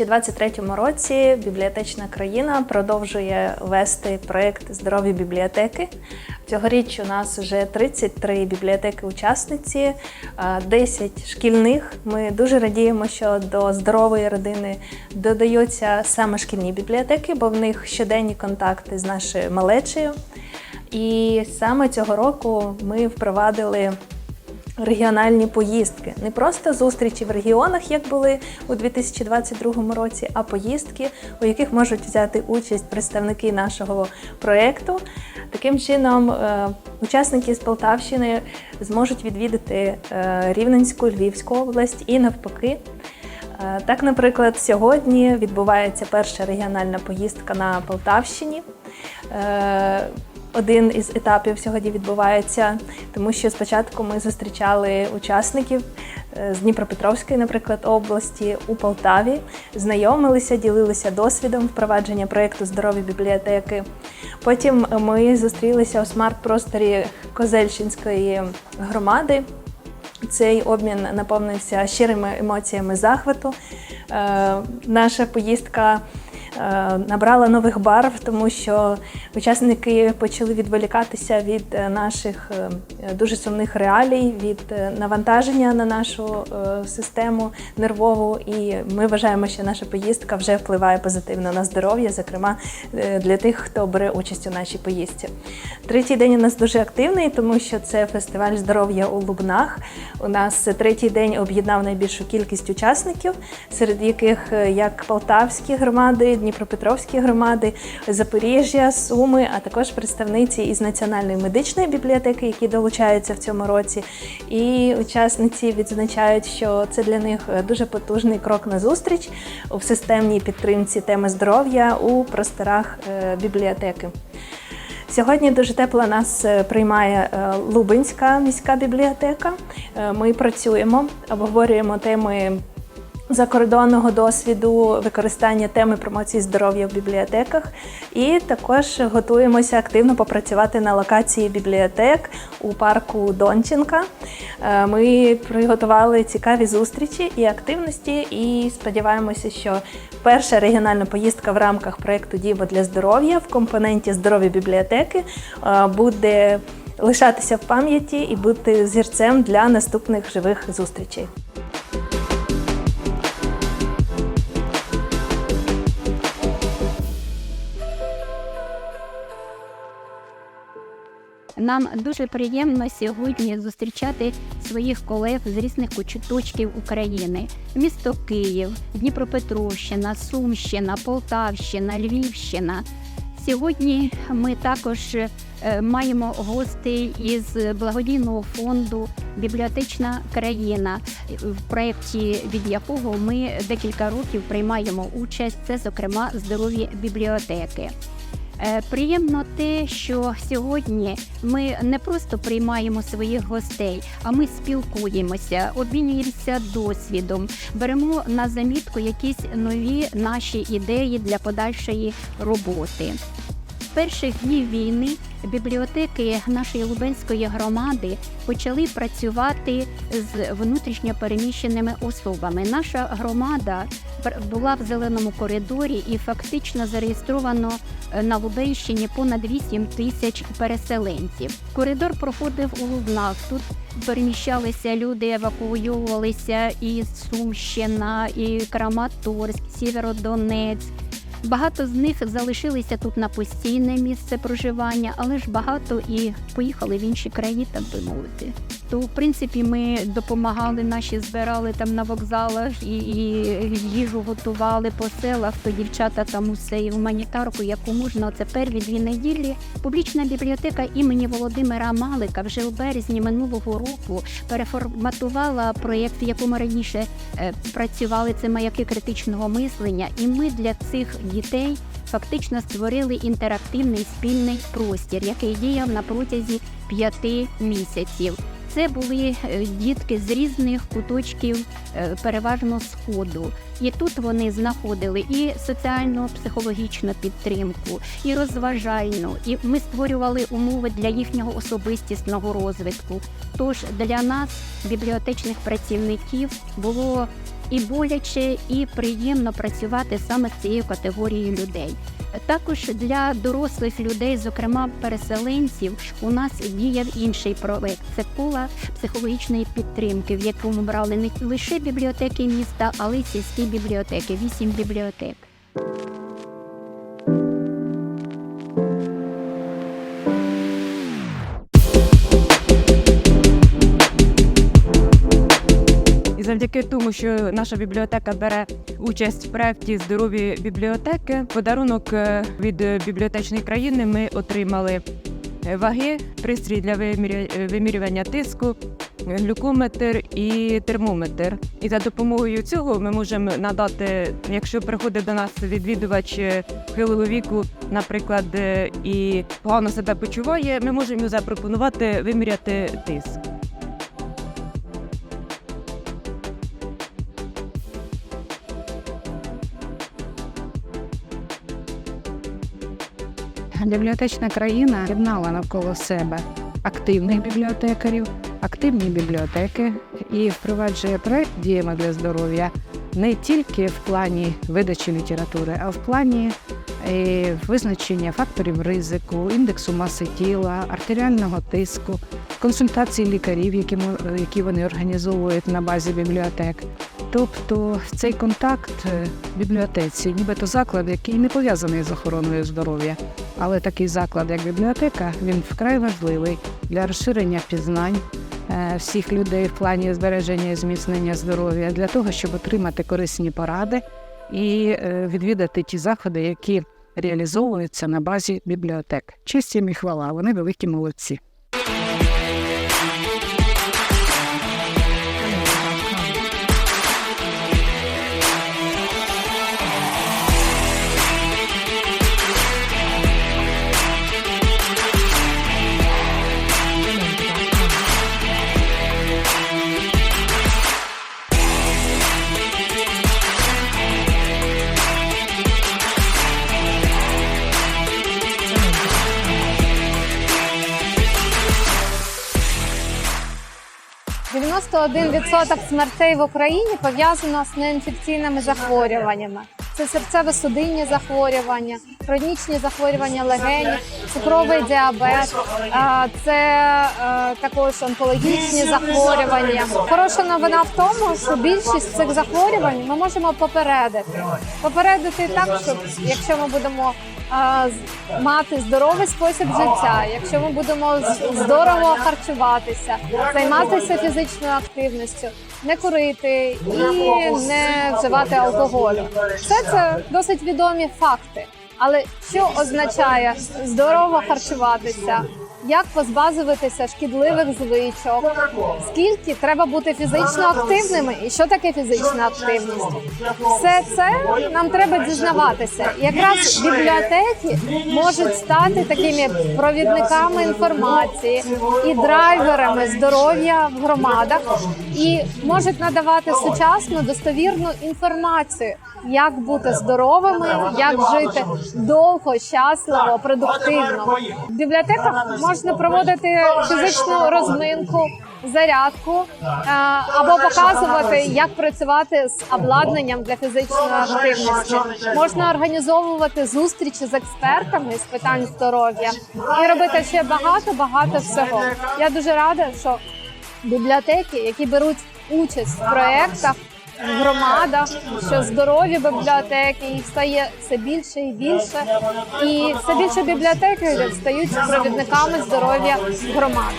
У 23-му році бібліотечна країна продовжує вести проєкт Здорові бібліотеки. Цьогоріч у нас вже 33 бібліотеки-учасниці, 10 шкільних. Ми дуже радіємо, що до здорової родини додаються саме шкільні бібліотеки, бо в них щоденні контакти з нашою малечею. І саме цього року ми впровадили регіональні поїздки. Не просто зустрічі в регіонах, як були у 2022 році, а поїздки, у яких можуть взяти участь представники нашого проєкту. Таким чином, е, учасники з Полтавщини зможуть відвідати е, Рівненську, Львівську область і навпаки. Е, Так, наприклад, сьогодні відбувається перша регіональна поїздка на Полтавщині. Один із етапів сьогодні відбувається, тому що спочатку ми зустрічали учасників е, з Дніпропетровської, наприклад, області у Полтаві, знайомилися, ділилися досвідом впровадження проєкту Здорові бібліотеки. Потім ми зустрілися у смарт-просторі Козельщинської громади. Цей обмін наповнився щирими емоціями захвату. Е, наша поїздка е, набрала нових барв, тому що учасники почали відволікатися від е, наших е, дуже сумних реалій, від е, навантаження на нашу систему нервову. І ми вважаємо, що наша поїздка вже впливає позитивно на здоров'я, зокрема для тих, хто бере участь у нашій поїздці. Третій день у нас дуже активний, тому що це фестиваль здоров'я у Лубнах. У нас третій день об'єднав найбільшу кількість учасників, серед яких як Полтавські громади, Дніпропетровські громади, Запоріжжя, Суми, а також представниці із Національної медичної бібліотеки, які долучаються в цьому році. І учасниці відзначають, що це для них дуже потужний крок на зустріч в системній підтримці теми здоров'я у просторах е, бібліотеки. Сьогодні дуже тепло нас е, приймає е, Лубенська міська бібліотека. Ми працюємо, обговорюємо теми закордонного досвіду використання теми промоції здоров'я в бібліотеках. І також готуємося активно попрацювати на локації бібліотек у парку Донченка. Е, Ми приготували цікаві зустрічі і активності, і сподіваємося, що перша регіональна поїздка в рамках проєкту Діво для здоров'я в компоненті здорові бібліотеки е, буде лишатися в пам'яті і бути зірцем для наступних живих зустрічей. Нам дуже приємно сьогодні зустрічати своїх колег з різних куточків України: місто Київ, Дніпропетровщина, Сумщина, Полтавщина, Львівщина. Сьогодні ми також е, маємо гостей із благодійного фонду Бібліотечна країна, в проєкті від якого ми декілька років приймаємо участь. Це, зокрема, здорові бібліотеки. Е, Приємно те, що сьогодні ми не просто приймаємо своїх гостей, а ми спілкуємося, обмінюємося досвідом, беремо на замітку якісь нові наші ідеї для подальшої роботи. Перших днів війни бібліотеки нашої Лубенської громади почали працювати з внутрішньо переміщеними особами. Наша громада була в зеленому коридорі і фактично зареєстровано е, на Лубенщині понад 8 тисяч переселенців. Коридор проходив у Лубнах. Тут переміщалися люди, евакуювалися і Сумщина, і Краматорськ, Сєвєродонецьк. Багато з них залишилися тут на постійне місце проживання, але ж багато і поїхали в інші краї, так би мовити. То, в принципі, ми допомагали, наші збирали там на вокзалах і, і їжу готували по селах, то дівчата там усе і гуманітарку, яку можна. Тепер від дві неділі публічна бібліотека імені Володимира Малика вже у березні минулого року переформатувала проєкт, в якому раніше е, працювали це маяки критичного мислення, і ми для цих дітей фактично створили інтерактивний спільний простір, який діяв на протязі п'яти місяців. Це були е, дітки з різних куточків, е, переважно сходу. І тут вони знаходили і соціальну психологічну підтримку, і розважальну. І ми створювали умови для їхнього особистісного розвитку. Тож для нас, бібліотечних працівників, було і боляче, і приємно працювати саме з цією категорією людей. Також для дорослих людей, зокрема переселенців, у нас діяв інший проект. Це кола психологічної підтримки, в якому брали не лише бібліотеки міста, але й сільські бібліотеки. Вісім бібліотек. Завдяки тому, що наша бібліотека бере участь в проєкті Здорові бібліотеки, подарунок е, від бібліотечної країни ми отримали е, ваги, пристрій для е, вимірювання тиску, глюкометр і термометр. І за допомогою цього ми можемо надати, якщо приходить до нас відвідувач похилого віку, наприклад, і погано себе почуває, ми можемо запропонувати виміряти тиск. Бібліотечна країна єднала навколо себе активних бібліотекарів, активні бібліотеки і впроваджує проект діями для здоров'я не тільки в плані видачі літератури, а в плані е, визначення факторів ризику, індексу маси тіла, артеріального тиску, консультацій лікарів, які, які вони організовують на базі бібліотек. Тобто цей контакт е, в бібліотеці, нібито заклад, який не пов'язаний з охороною здоров'я, але такий заклад, як бібліотека, він вкрай важливий для розширення пізнань е, всіх людей в плані збереження і зміцнення здоров'я, для того, щоб отримати корисні поради і е, відвідати ті заходи, які реалізовуються на базі бібліотек. Честь їм і хвала, вони великі молодці. – 91% смертей в Україні пов'язано з неінфекційними захворюваннями. Це серцево-судинні захворювання, хронічні захворювання легенів, цукровий діабет, це е, також онкологічні захворювання. Хороша новина в тому, що більшість цих захворювань ми можемо попередити. Попередити так, щоб якщо ми будемо мати здоровий спосіб життя, якщо ми будемо здорово харчуватися, займатися фізичною активністю, не курити і не вживати алкоголю. Все це досить відомі факти. Але що означає здорово харчуватися? Як позбавитися шкідливих звичок? Скільки треба бути фізично активними? І що таке фізична активність? Все це нам треба дізнаватися. Якраз бібліотеки можуть стати такими провідниками інформації і драйверами здоров'я в громадах, і можуть надавати сучасну достовірну інформацію, як бути здоровими, як жити довго, щасливо, продуктивно. В бібліотеках можна проводити фізичну розминку, зарядку е, або показувати, як працювати з обладнанням для фізичної активності. Можна організовувати зустрічі з експертами з питань здоров'я і робити ще багато багато всього. Я дуже рада, що бібліотеки, які беруть участь в проєктах, в громадах, що здорові бібліотеки, їх стає все більше і більше, і все більше бібліотеки стають провідниками здоров'я громад.